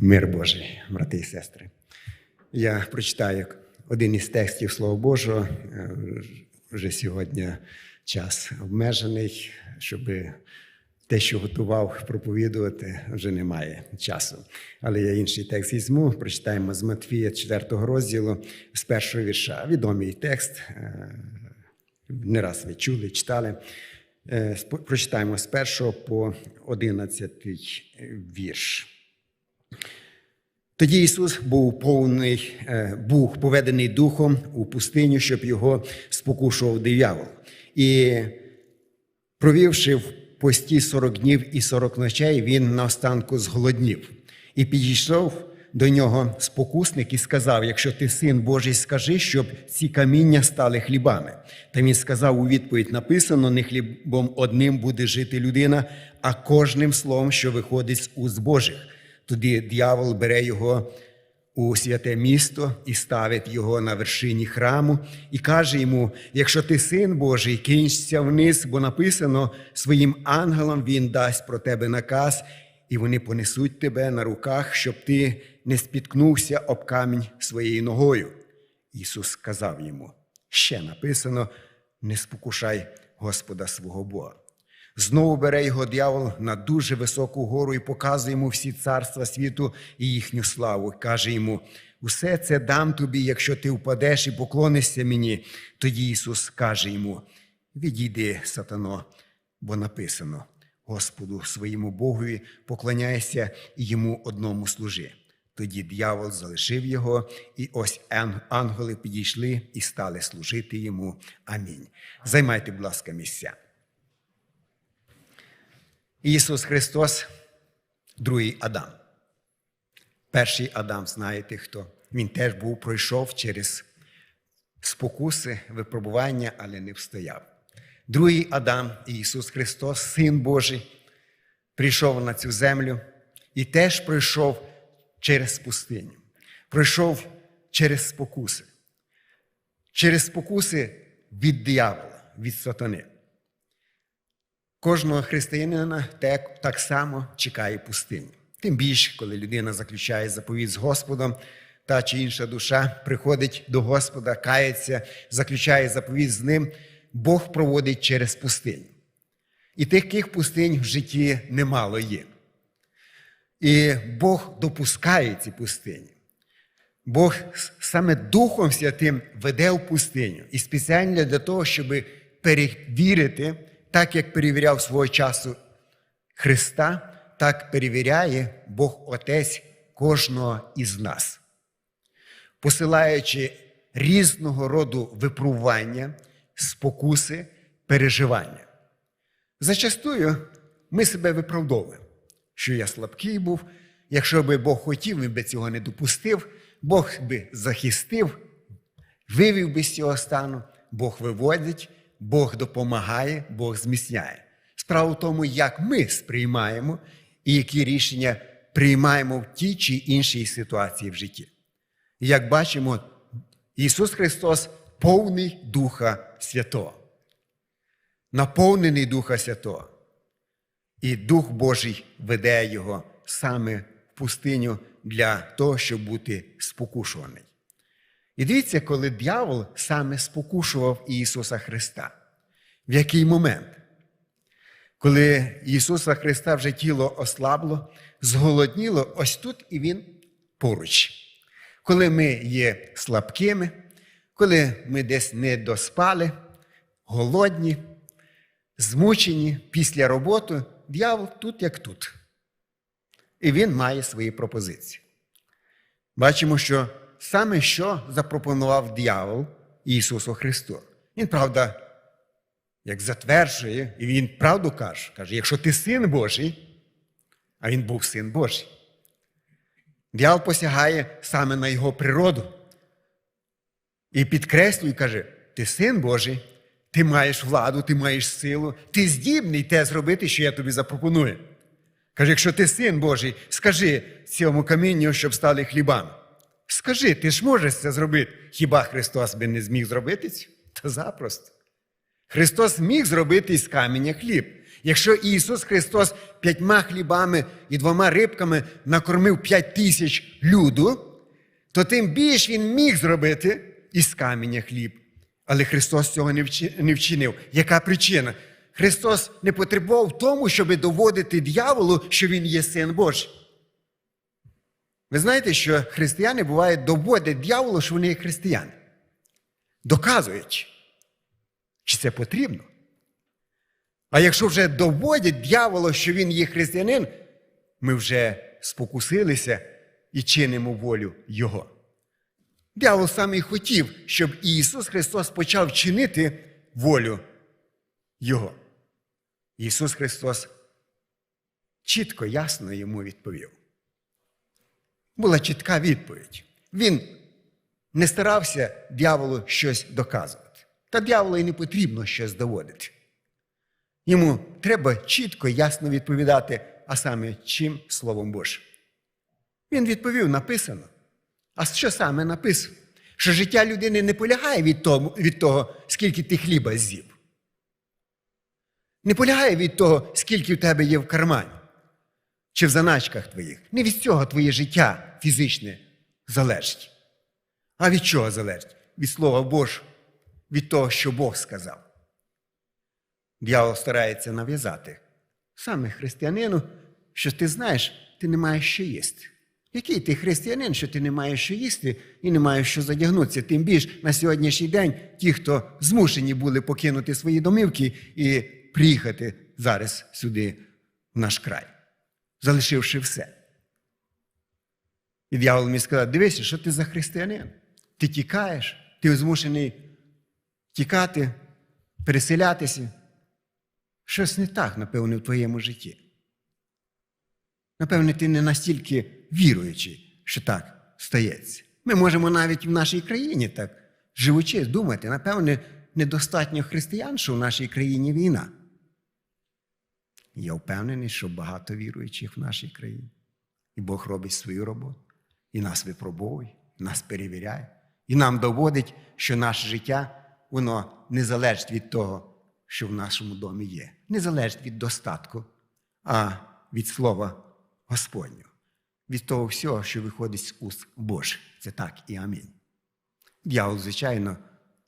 Мир Божий, брати і сестри. Я прочитаю один із текстів Слова Божого. Е, Вже сьогодні час обмежений, щоб те, що готував проповідувати, вже немає часу. Але я інший текст візьму. Прочитаємо з Матвія 4 розділу з першого вірша. Відомий текст. е, Не раз ви чули, читали. Е, Прочитаємо з першого по одинадцятий вірш. Тоді Ісус був повний, е, був поведений духом у пустиню, щоб його спокушував диявол. І провівши в пості 40 днів і 40 ночей, він наостанку зголоднів. І підійшов до нього спокусник і сказав: Якщо ти син Божий, скажи, щоб ці каміння стали хлібами. Та він сказав у відповідь: написано: не хлібом одним буде жити людина, а кожним словом, що виходить з уст Божих. Тоді дьявол бере його у святе місто і ставить його на вершині храму, і каже йому: якщо ти син Божий, кинься вниз, бо написано своїм ангелам він дасть про тебе наказ, і вони понесуть тебе на руках, щоб ти не спіткнувся об камінь своєю ногою. Ісус сказав йому: ще написано: не спокушай Господа свого Бога. Знову бере його дьявол на дуже високу гору і показує йому всі царства світу і їхню славу. Каже йому: усе це дам тобі, якщо ти впадеш і поклонишся мені. Тоді Ісус каже йому: Відійди, сатано, бо написано: Господу своєму Богові поклоняйся і йому одному служи. Тоді дьявол залишив його, і ось ангели підійшли і стали служити йому. Амінь. Займайте, будь ласка, місця. Ісус Христос, другий Адам. Перший Адам, знаєте хто? Він теж був, пройшов через спокуси, випробування, але не встояв. Другий Адам, Ісус Христос, Син Божий, прийшов на цю землю і теж пройшов через пустиню, пройшов через спокуси, через спокуси від диявола, від сатани. Кожного християнина так, само чекає пустиня. Тим більше, коли людина заключає заповідь з Господом, та чи інша душа приходить до Господа, кається, заключає заповідь з ним, Бог проводить через пустиню. І таких пустинь в житті немало є. І Бог допускає ці пустині. Бог саме Духом Святим веде в пустиню і спеціально для того, щоб перевірити, так як перевіряв свого часу Христа, так перевіряє Бог Отець кожного із нас, посилаючи різного роду випробування, спокуси, переживання. Зачастую ми себе виправдовуємо, що я слабкий був. Якщо би Бог хотів, він би цього не допустив, Бог би захистив, вивів би з цього стану, Бог виводить, Бог допомагає, Бог зміцняє. Справа в тому, як ми сприймаємо і які рішення приймаємо в тій чи іншій ситуації в житті. Як бачимо, Ісус Христос повний Духа Святого наповнений Духа Святого. І Дух Божий веде його саме в пустиню для того, щоб бути спокушуваний. І дивіться, коли дьявол саме спокушував Ісуса Христа. В який момент? Коли Ісуса Христа вже тіло ослабло, зголодніло, ось тут і Він поруч. Коли ми є слабкими, коли ми десь не доспали, голодні, змучені після роботи, дьявол тут як тут. І він має свої пропозиції. Бачимо, що саме що запропонував дьявол Ісусу Христу. Він, правда, як затверджує, і він правду каже, каже, якщо ти син Божий, а він був син Божий. Дьявол посягає саме на його природу. І підкреслює, каже: ти син Божий, ти маєш владу, ти маєш силу, ти здібний те зробити, що я тобі запропоную. Каже, якщо ти син Божий, скажи цьому камінню, щоб стали хлібами. Скажи, ти ж можеш це зробити. Хіба Христос би не зміг зробити це? Та запросто. Христос міг зробити із каменя хліб. Якщо Ісус Христос п'ятьма хлібами і двома рибками накормив п'ять тисяч люду, то тим більш Він міг зробити із каменя хліб. Але Христос цього не вчинив. Яка причина? Христос не потребував в тому, щоб доводити дьяволу, що Він є син Божий. Ви знаєте, що християни буває доводять дьяволу, що вони є християни. Доказуючи, чи це потрібно. А якщо вже доводять дьяволу, що він є християнин, ми вже спокусилися і чинимо волю Його. Дьявол саме і хотів, щоб Ісус Христос почав чинити волю Його. Ісус Христос чітко, ясно йому відповів. Була чітка відповідь. Він не старався дьяволу щось доказувати. Та дьяволу і не потрібно щось доводити. Йому треба чітко, ясно відповідати, а саме чим Словом Божим. Він відповів, написано. А що саме написано? Що життя людини не полягає від того, від того, скільки ти хліба з'їв. Не полягає від того, скільки в тебе є в кармані чи в заначках твоїх. Не від цього твоє життя фізичне залежить. А від чого залежить? Від Слова Божого, від того, що Бог сказав. Дьявол старається нав'язати саме християнину, що ти знаєш, ти не маєш що їсти. Який ти християнин, що ти не маєш що їсти і не маєш що задягнутися? Тим більш на сьогоднішній день ті, хто змушені були покинути свої домівки і приїхати зараз сюди, в наш край, залишивши все. І дьявол мені сказав: дивися, що ти за християнин? Ти тікаєш, ти змушений тікати, переселятися. Щось не так, напевне, в твоєму житті. Напевне, ти не настільки віруючий, що так стається. Ми можемо навіть в нашій країні так, живучи, думати, напевне, недостатньо християн, що в нашій країні війна. Я впевнений, що багато віруючих в нашій країні. І Бог робить свою роботу. І нас випробовує, нас перевіряє. І нам доводить, що наше життя, воно не залежить від того, що в нашому домі є. Не залежить від достатку, а від слова Господнього. Від того всього, що виходить з уст Божих. Це так і амінь. Дьявол, звичайно,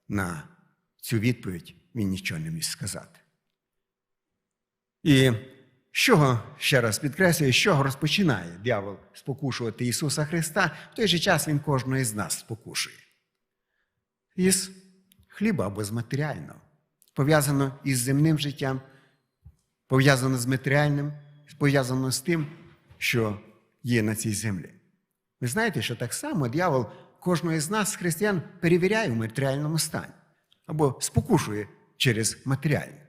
на цю відповідь він нічого не міг сказати. І чого, ще раз підкреслюю, з чого розпочинає дьявол спокушувати Ісуса Христа, в той же час Він кожного із нас спокушує. Із хліба або з матеріального. Пов'язано із земним життям, пов'язано з матеріальним, пов'язано з тим, що є на цій землі. Ви знаєте, що так само дьявол кожного із нас, християн, перевіряє в матеріальному стані або спокушує через матеріальне.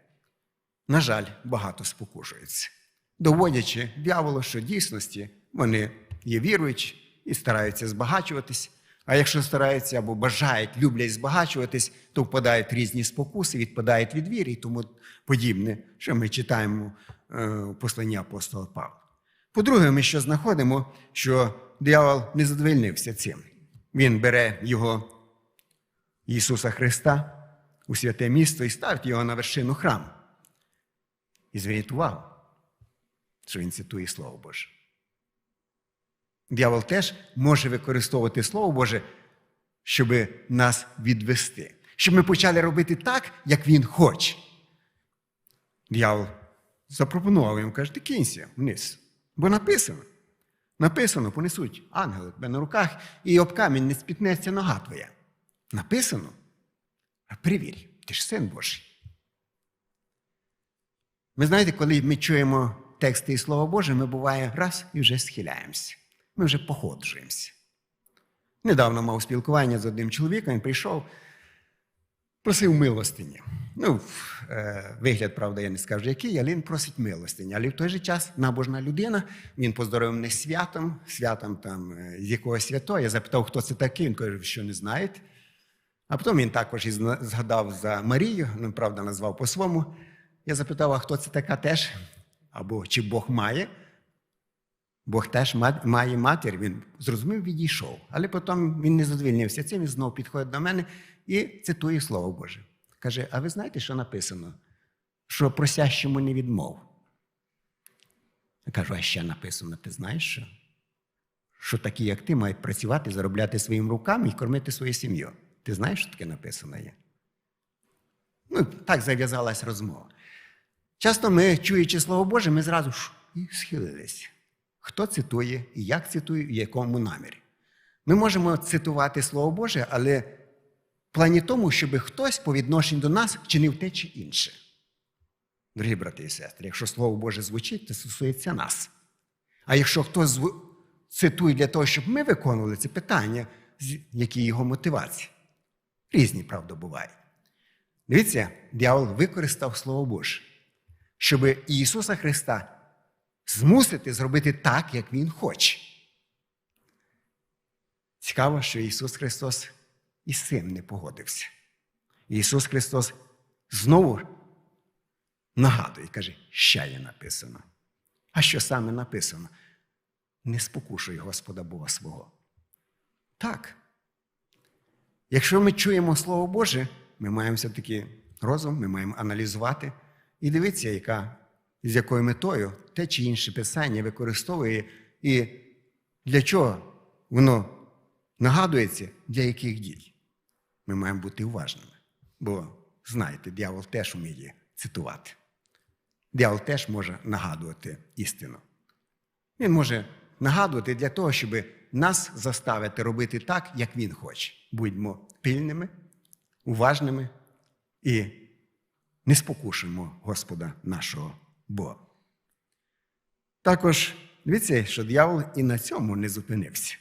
На жаль, багато спокушується, доводячи дьяволу, що в дійсності вони є віруючі і стараються збагачуватись. А якщо стараються або бажають, люблять збагачуватись, то впадають в різні спокуси, відпадають від віри і тому подібне, що ми читаємо е, в посланні апостола Павла. По-друге, ми що знаходимо, що диявол не задовольнився цим. Він бере його Ісуса Христа у святе місто і ставить його на вершину храму. І зверніть увагу, що він цитує Слово Боже. Дьявол теж може використовувати Слово Боже, щоб нас відвести, щоб ми почали робити так, як він хоче. Дьявол запропонував йому, каже, ти кинься вниз. Бо написано. Написано, понесуть ангели тебе на руках, і об камінь не спітнеться нога твоя. Написано. А перевір, ти ж син Божий. Ви знаєте, коли ми чуємо тексти і Слово Боже, ми буває раз і вже схиляємося. Ми вже походжуємося. Недавно мав спілкування з одним чоловіком, він прийшов, просив милостині. Ну, е, вигляд, правда, я не скажу, який, але він просить милостині. Але в той же час набожна людина, він поздоровив мене святом, святом там, е, з якогось святого. Я запитав, хто це такий, він каже, що не знаєте. А потім він також і згадав за Марію, ну, правда, назвав по-своєму. Я запитав, а хто це така теж? Або чи Бог має? Бог теж має матір, він зрозумів, відійшов. Але потім він не задовільнився цим, він знову підходить до мене і цитує Слово Боже. Каже: а ви знаєте, що написано? що просящому не відмов. Я кажу, а ще написано, ти знаєш що? Що такі, як ти, мають працювати, заробляти своїми руками і кормити свою сім'ю. Ти знаєш, що таке написано є? Ну, так зав'язалась розмова. Часто ми, чуючи Слово Боже, ми зразу ж і схилились. Хто цитує, і як цитує, в якому намірі. Ми можемо цитувати Слово Боже, але в плані тому, щоб хтось по відношенню до нас чинив те чи інше. Дорогі брати і сестри, якщо Слово Боже звучить, це стосується нас. А якщо хтось цитує для того, щоб ми виконували це питання, які його мотивації? Різні, правда, бувають. Дивіться, дьявол використав Слово Боже, щоб Ісуса Христа змусити зробити так, як Він хоче. Цікаво, що Ісус Христос і з цим не погодився. Ісус Христос знову нагадує, каже, ще є написано. А що саме написано? Не спокушуй Господа Бога свого. Так. Якщо ми чуємо Слово Боже, ми маємо все-таки розум, ми маємо аналізувати і дивитися, яка, з якою метою те чи інше писання використовує і для чого воно нагадується, для яких дій. Ми маємо бути уважними. Бо, знаєте, дьявол теж вміє цитувати. Дьявол теж може нагадувати істину. Він може нагадувати для того, щоб нас заставити робити так, як він хоче. Будьмо пильними, уважними і не спокушуємо Господа нашого Бога. Також дивіться, що диявол і на цьому не зупинився.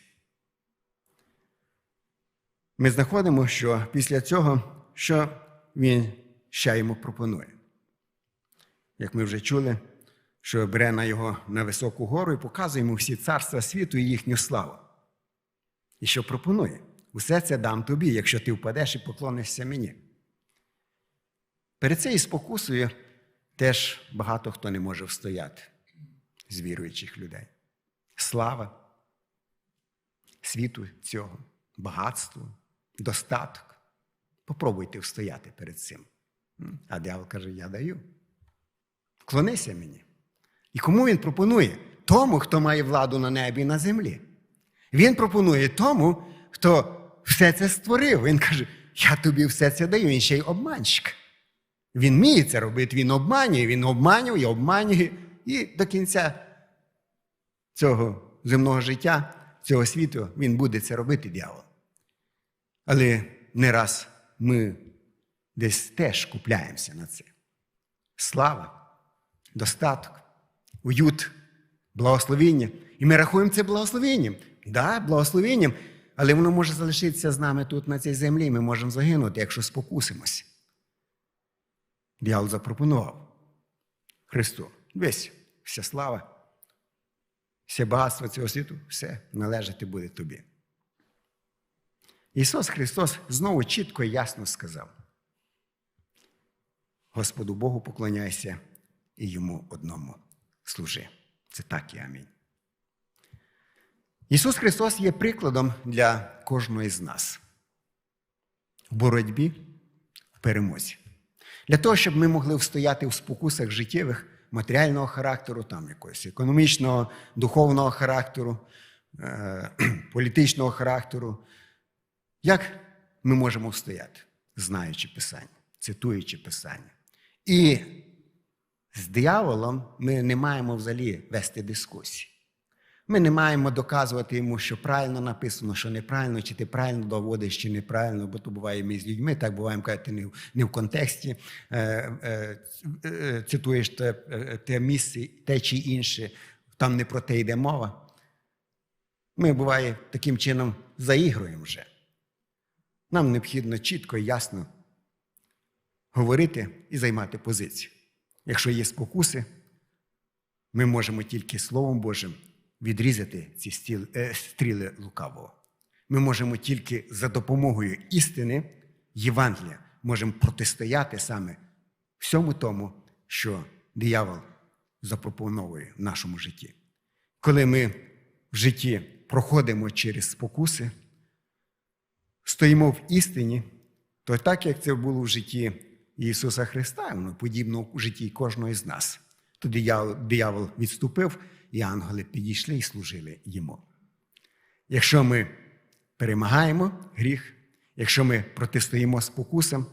Ми знаходимо, що після цього, що він ще йому пропонує. Як ми вже чули, що бере на його на високу гору і показує йому всі царства світу і їхню славу. І що пропонує? Усе це дам тобі, якщо ти впадеш і поклонишся мені. Перед цією спокусою теж багато хто не може встояти з віруючих людей. Слава світу цього, багатство, достаток. Попробуйте встояти перед цим. А диявол каже: Я даю. Вклонися мені. І кому він пропонує? Тому, хто має владу на небі і на землі. Він пропонує тому, хто все це створив. Він каже: Я тобі все це даю, він ще й обманщик. Він вміє це робити, він обманює, він обманює, обманює. І до кінця цього земного життя, цього світу, він буде це робити, дьявол. Але не раз ми десь теж купляємося на це. Слава, достаток, уют, благословіння. І ми рахуємо це благословенням. Да, благословенням, але воно може залишитися з нами тут, на цій землі. Ми можемо загинути, якщо спокусимося. Діал запропонував Христу. Весь, вся слава, все багатство цього світу, все належати буде тобі. Ісус Христос знову чітко і ясно сказав: Господу Богу поклоняйся і йому одному служи. Це так і амінь. Ісус Христос є прикладом для кожного з нас в боротьбі, в перемозі. Для того, щоб ми могли встояти в спокусах життєвих матеріального характеру, там якогось економічного, духовного характеру, е- політичного характеру. Як ми можемо встояти, знаючи Писання, цитуючи Писання? І з дияволом ми не маємо взагалі вести дискусії. Ми не маємо доказувати йому, що правильно написано, що неправильно, чи ти правильно доводиш, чи неправильно, бо то буває ми з людьми, так буваємо, коли ти не в, контексті е, е, е, цитуєш те, те місце, те чи інше, там не про те йде мова. Ми буває таким чином заігруємо вже. Нам необхідно чітко і ясно говорити і займати позицію. Якщо є спокуси, ми можемо тільки Словом Божим відрізати ці стіл, е, стріли лукавого. Ми можемо тільки за допомогою істини Євангелія можемо протистояти саме всьому тому, що диявол запропоновує в нашому житті. Коли ми в житті проходимо через спокуси, стоїмо в істині, то так як це було в житті Ісуса Христа, воно подібно у житті кожного з нас. Диявол- диявол відступив, і ангели підійшли і служили йому. Якщо ми перемагаємо гріх, якщо ми протистоїмо спокусам,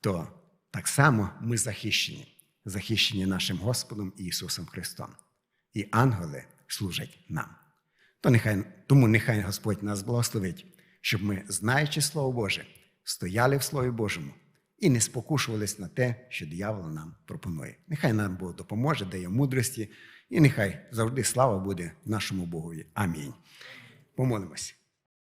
то так само ми захищені, захищені нашим Господом Ісусом Христом. І ангели служать нам. То нехай, тому нехай Господь нас благословить, щоб ми, знаючи Слово Боже, стояли в Слові Божому і не спокушувались на те, що диявол нам пропонує. Нехай нам Бог допоможе, дає мудрості, і нехай завжди слава буде нашому Богові. Амінь. Помолимося.